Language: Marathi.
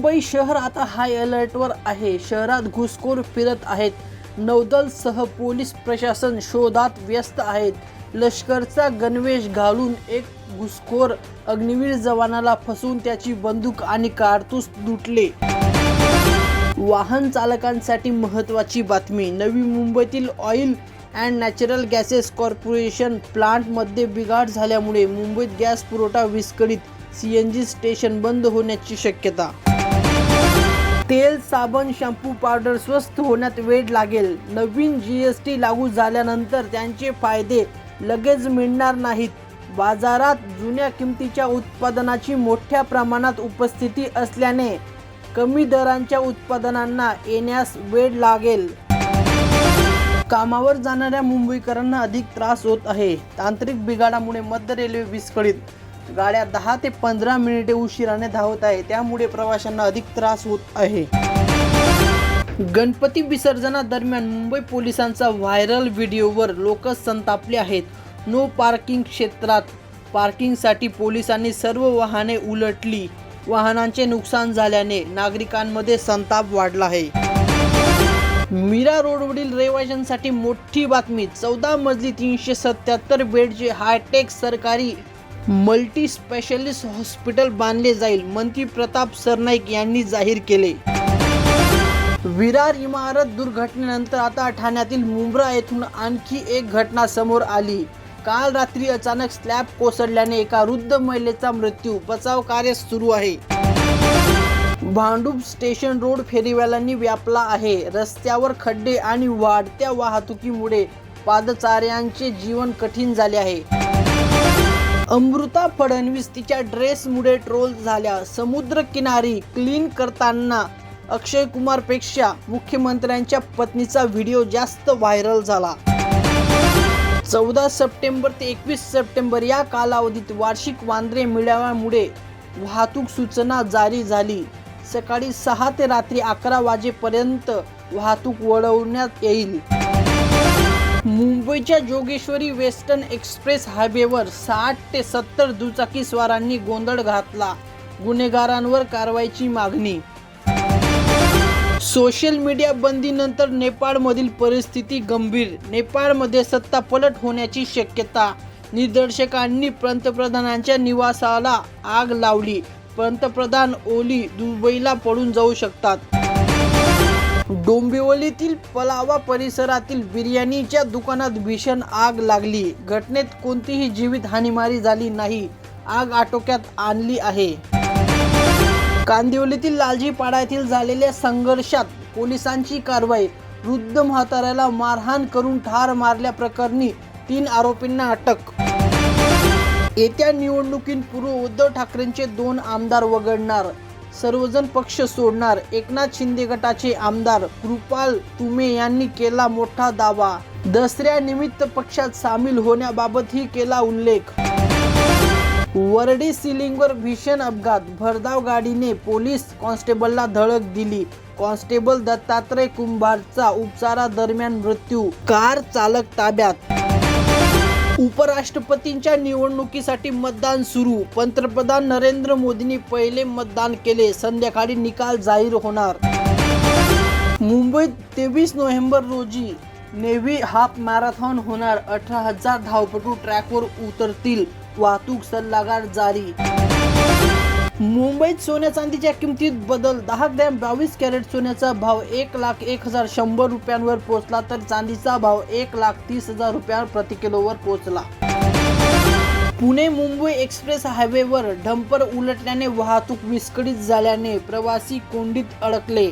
मुंबई शहर आता हाय अलर्टवर आहे. शहरात घुसखोर फिरत आहेत. नौदल सह पोलीस प्रशासन शोधात व्यस्त आहेत. लष्करचा गणवेश घालून एक घुसखोर अग्निवीर जवानाला फसवून त्याची बंदूक आणि कारतूस लुटले. वाहन चालकांसाठी महत्त्वाची बातमी. नवी मुंबईतील oil and natural gases corporation प्लांटमध्ये बिघाड झाल्यामुळे मुंबईत गॅस पुरवठा विस्कळीत. सी एन जी स्टेशन बंद होण्याची शक्यता. तेल साबण शॅम्पू पावडर स्वस्त होण्यात वेळ लागेल. नवीन जी एस टी लागू झाल्यानंतर त्यांचे फायदे लगेच मिळणार नाहीत. बाजारात जुन्या किमतीच्या उत्पादनाची मोठ्या प्रमाणात उपस्थिती असल्याने कमी दरांच्या उत्पादनांना येण्यास वेळ लागेल. कामावर जाणाऱ्या मुंबईकरांना अधिक त्रास होत आहे. तांत्रिक बिघाडामुळे मध्य रेल्वे विस्कळीत गाड्या दहा ते पंधरा मिनिटे उशिराने धावत आहे. त्यामुळे प्रवाशांना अधिक त्रास होत आहे. गणपती विसर्जनादरम्यान मुंबई पोलिसांचा व्हायरल व्हिडिओवर लोक संतापले आहेत. नो पार्किंग क्षेत्रात पार्किंगसाठी पोलिसांनी सर्व वाहने उलटली. वाहनांचे नुकसान झाल्याने नागरिकांमध्ये संताप वाढला आहे. मीरा रोडवरील रहिवाशांसाठी मोठी बातमी चौदा मजली तीनशे सत्याहत्तर बेडचे हायटेक सरकारी मल्टी स्पेशालिस्ट हॉस्पिटल बांधले जाईल मंत्री प्रताप सरनाईक यांनी जाहीर केले. विरार इमारत दुर्घटनेनंतर आता ठाण्यातील मुंब्रा येथून आणखी एक घटना समोर आली. काल रात्री अचानक स्लॅब कोसळल्याने एका वृद्ध महिलेचा मृत्यू बचाव कार्य सुरू आहे. भांडूप स्टेशन रोड फेरीवाल्यांनी व्यापला आहे. रस्त्यावर खड्डे आणि वाढत्या वाहतुकीमुळे पादचाऱ्यांचे जीवन कठीण झाले आहे. अमृता फडणवीस तिच्या ड्रेसमुळे ट्रोल झाल्या. समुद्र किनारी क्लीन करताना अक्षय कुमारपेक्षा मुख्यमंत्र्यांच्या पत्नीचा व्हिडिओ जास्त व्हायरल झाला. चौदा सप्टेंबर ते एकवीस सप्टेंबर या कालावधीत वार्षिक वांद्रे मेळाव्यामुळे वाहतूक सूचना जारी झाली. सकाळी सहा ते रात्री अकरा वाजेपर्यंत वाहतूक वळवण्यात येईल. मुंबईच्या जोगेश्वरी वेस्टर्न एक्सप्रेस हायवेवर साठ ते सत्तर दुचाकीस्वारांनी गोंधळ घातला. गुन्हेगारांवर कारवाईची मागणी. सोशल मीडिया बंदीनंतर नेपाळमधील परिस्थिती गंभीर. नेपाळमध्ये सत्ता पलट होण्याची शक्यता. निदर्शकांनी पंतप्रधानांच्या निवासाला आग लावली. पंतप्रधान ओली दुबईला पळून जाऊ शकतात. डोंबिवलीतील पलावा परिसरातील बिर्याणीच्या दुकानात भीषण आग लागली. घटनेत कोणतीही जीवितहानीमारी झाली नाही. आग आटोक्यात आणली आहे. कांदिवलीतील लालजीपाडा येथील झालेल्या संघर्षात पोलिसांची कारवाई. वृद्ध म्हाताऱ्याला मारहाण करून ठार मारल्याप्रकरणी तीन आरोपींना अटक. येत्या निवडणुकींपूर्वी उद्धव ठाकरेंचे दोन आमदार वगळणार. सर्वजण पक्ष सोडणार. एकनाथ शिंदे गटाचे आमदार कृपाल तुमे यांनी केला मोठा दावा. दसऱ्यानिमित्त पक्षात सामील होण्याबाबतही केला उल्लेख. वरडी सिलिंगवर भीषण अपघात. भरधाव गाडीने पोलीस कॉन्स्टेबलला धडक दिली. कॉन्स्टेबल दत्तात्रय कुंभारचा उपचारादरम्यान मृत्यू. कार चालक ताब्यात उपराष्ट्रपतींच्या निवडणुकीसाठी मतदान सुरू. पंतप्रधान नरेंद्र मोदींनी पहिले मतदान केले. संध्याकाळी निकाल जाहीर होणार. मुंबईत तेवीस नोव्हेंबर रोजी नेव्ही हाफ मॅरेथॉन होणार. अठरा हजार धावपटू ट्रॅकवर उतरतील. वाहतूक सल्लागार जारी. मुंबईत सोन्या चांदीच्या किमतीत बदल. दहा ग्रॅम बावीस कॅरेट सोन्याचा भाव एक लाख एक हजार शंभर रुपयांवर पोहोचला तर चांदीचा भाव एक लाख तीस हजार रुपया प्रति किलोवर पोहोचला. पुणे मुंबई एक्सप्रेस हायवेवर डंपर उलटल्याने वाहतूक विस्कळीत झाल्याने प्रवासी कोंडीत अडकले.